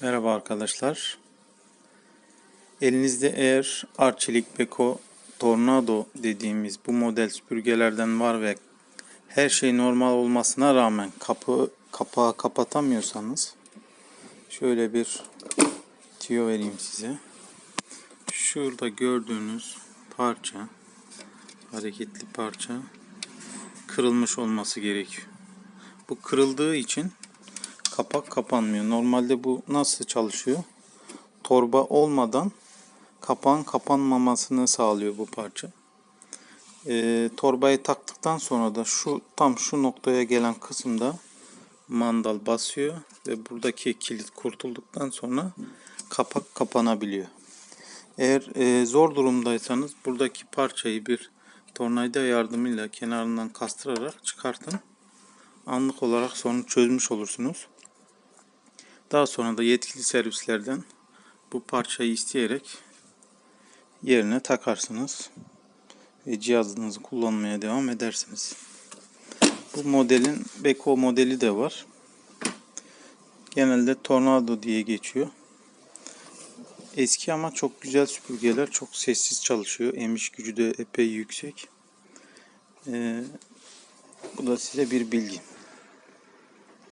Merhaba arkadaşlar. Elinizde eğer Arçelik Beko Tornado dediğimiz bu model süpürgelerden var ve her şey normal olmasına rağmen kapı kapağı kapatamıyorsanız şöyle bir tüyo vereyim size. Şurada gördüğünüz parça hareketli parça kırılmış olması gerekiyor. Bu kırıldığı için kapak kapanmıyor. Normalde bu nasıl çalışıyor? Torba olmadan kapağın kapanmamasını sağlıyor bu parça. Ee, torbayı taktıktan sonra da şu tam şu noktaya gelen kısımda mandal basıyor ve buradaki kilit kurtulduktan sonra kapak kapanabiliyor. Eğer e, zor durumdaysanız buradaki parçayı bir tornavida yardımıyla kenarından kastırarak çıkartın. Anlık olarak sorunu çözmüş olursunuz. Daha sonra da yetkili servislerden bu parçayı isteyerek yerine takarsınız ve cihazınızı kullanmaya devam edersiniz. Bu modelin Beko modeli de var. Genelde Tornado diye geçiyor. Eski ama çok güzel süpürgeler. Çok sessiz çalışıyor. Emiş gücü de epey yüksek. Ee, bu da size bir bilgi.